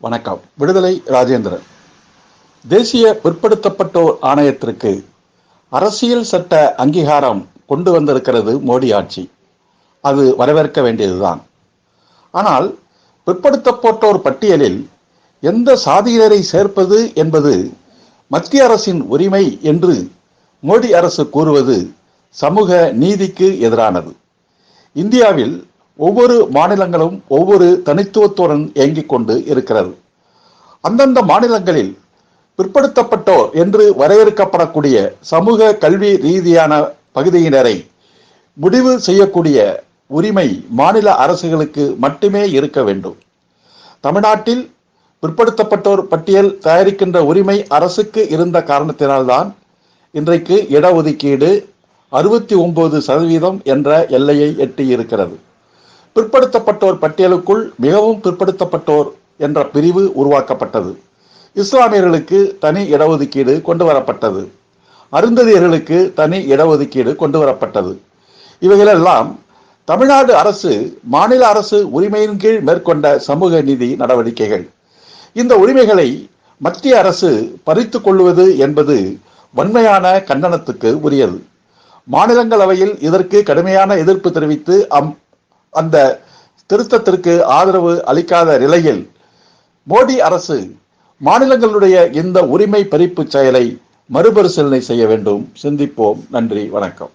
வணக்கம். விடுதலை ராஜேந்திரன். தேசிய பிற்படுத்தப்பட்டோர் ஆணையத்திற்கு அரசியல் சட்ட அங்கீகாரம் கொண்டு வந்திருக்கிறது மோடி ஆட்சி. அது வரவேற்க வேண்டியதுதான். ஆனால் பிற்படுத்தப்பட்டோர் பட்டியலில் எந்த சாதியினரை சேர்ப்பது என்பது மத்திய அரசின் உரிமை என்று மோடி அரசு கூறுவது சமூக நீதிக்கு எதிரானது. இந்தியாவில் ஒவ்வொரு மாநிலங்களும் ஒவ்வொரு தனித்துவத்துடன் இயங்கிக் கொண்டு இருக்கிறது. அந்தந்த மாநிலங்களில் பிற்படுத்தப்பட்டோர் என்று வரையறுக்கப்படக்கூடிய சமூக கல்வி ரீதியான பகுதியினரை முடிவு செய்யக்கூடிய உரிமை மாநில அரசுகளுக்கு மட்டுமே இருக்க வேண்டும். தமிழ்நாட்டில் பிற்படுத்தப்பட்டோர் பட்டியல் தயாரிக்கின்ற உரிமை அரசுக்கு இருந்த காரணத்தினால்தான் இன்றைக்கு இடஒதுக்கீடு அறுபத்தி ஒன்பது சதவீதம் என்ற எல்லையை எட்டி இருக்கிறது பிற்படுத்தப்பட்டோர் பட்டியலுக்குள் மிகவும் பிற்படுத்தப்பட்டோர் என்ற பிரிவு உருவாக்கப்பட்டது. இஸ்லாமியர்களுக்கு தனி இடஒதுக்கீடு கொண்டு வரப்பட்டது அருந்ததியர்களுக்கு தனி இடஒதுக்கீடு கொண்டு வரப்பட்டது இவைகளெல்லாம் தமிழ்நாடு அரசு மாநில அரசு உரிமையின் கீழ் மேற்கொண்ட சமூக நீதி நடவடிக்கைகள். இந்த உரிமைகளை மத்திய அரசு பறித்து கொள்வது என்பது வன்மையான கண்டனத்துக்கு உரியது. மாநிலங்களவையில் இதற்கு கடுமையான எதிர்ப்பு தெரிவித்து அம் அந்த திருத்தத்திற்கு ஆதரவு அளிக்காத நிலையில் மோடி அரசு மாநிலங்களுடைய இந்த உரிமை பறிப்பு செயலை மறுபரிசீலனை செய்ய வேண்டும். சிந்திப்போம். நன்றி. வணக்கம்.